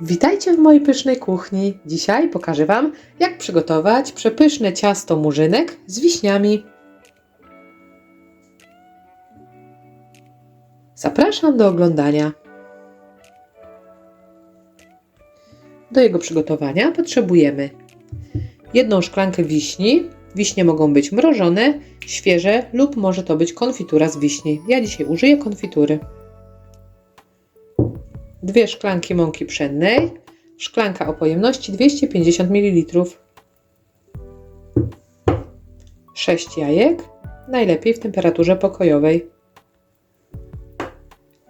Witajcie w mojej pysznej kuchni. Dzisiaj pokażę Wam, jak przygotować przepyszne ciasto murzynek z wiśniami. Zapraszam do oglądania. Do jego przygotowania potrzebujemy jedną szklankę wiśni. Wiśnie mogą być mrożone, świeże lub może to być konfitura z wiśni. Ja dzisiaj użyję konfitury. Dwie szklanki mąki pszennej, szklanka o pojemności 250 ml, 6 jajek, najlepiej w temperaturze pokojowej,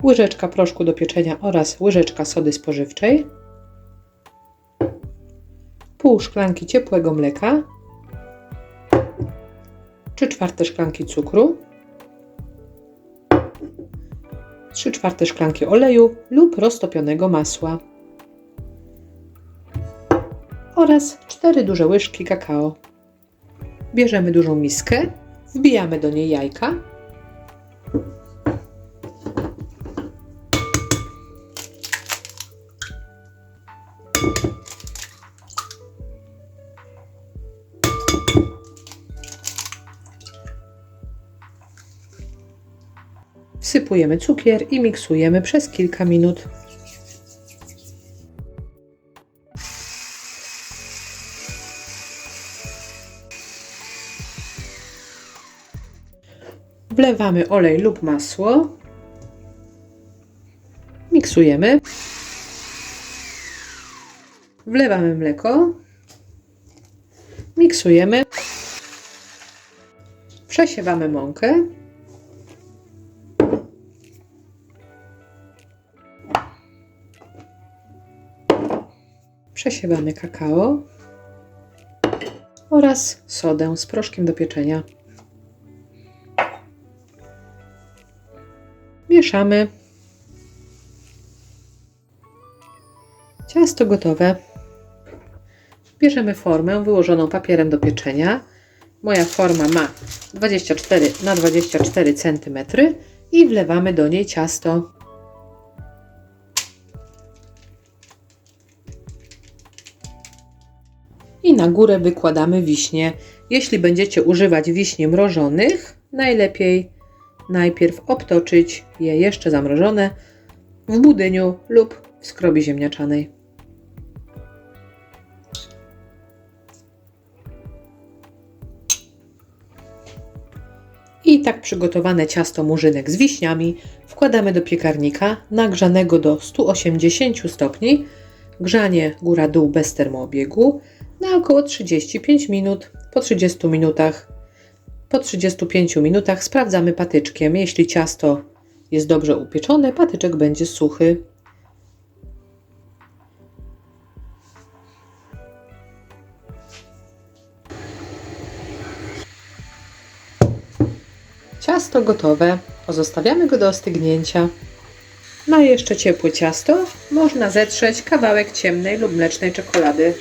łyżeczka proszku do pieczenia oraz łyżeczka sody spożywczej, pół szklanki ciepłego mleka, 3 czwarte szklanki cukru, 3 czwarte szklanki oleju lub roztopionego masła oraz 4 duże łyżki kakao. Bierzemy dużą miskę, wbijamy do niej jajka. Wsypujemy cukier i miksujemy przez kilka minut. Wlewamy olej lub masło. Miksujemy. Wlewamy mleko. Miksujemy. Przesiewamy mąkę. Przesiewamy kakao oraz sodę z proszkiem do pieczenia. Mieszamy. Ciasto gotowe. Bierzemy formę wyłożoną papierem do pieczenia. Moja forma ma 24 na 24 cm i wlewamy do niej ciasto. I na górę wykładamy wiśnie. Jeśli będziecie używać wiśni mrożonych, najlepiej najpierw obtoczyć je jeszcze zamrożone w budyniu lub w skrobie ziemniaczanej. I tak przygotowane ciasto murzynek z wiśniami wkładamy do piekarnika nagrzanego do 180 stopni. Grzanie góra-dół bez termoobiegu na około 35 minut. Po 30 minutach, po 35 minutach sprawdzamy patyczkiem. Jeśli ciasto jest dobrze upieczone, patyczek będzie suchy. Ciasto gotowe. Pozostawiamy go do ostygnięcia. Na jeszcze ciepłe ciasto można zetrzeć kawałek ciemnej lub mlecznej czekolady.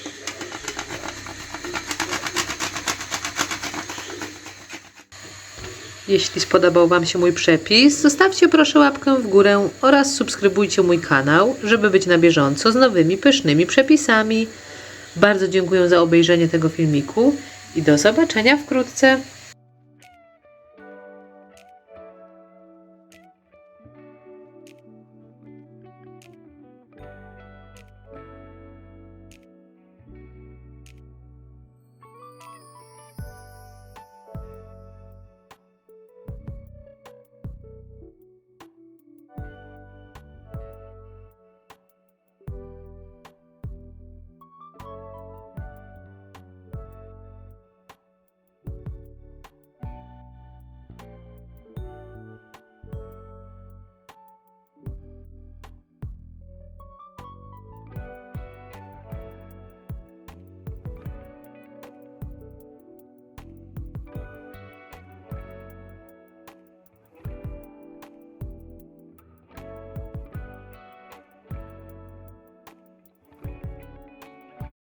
Jeśli spodobał Wam się mój przepis, zostawcie proszę łapkę w górę oraz subskrybujcie mój kanał, żeby być na bieżąco z nowymi pysznymi przepisami. Bardzo dziękuję za obejrzenie tego filmiku i do zobaczenia wkrótce.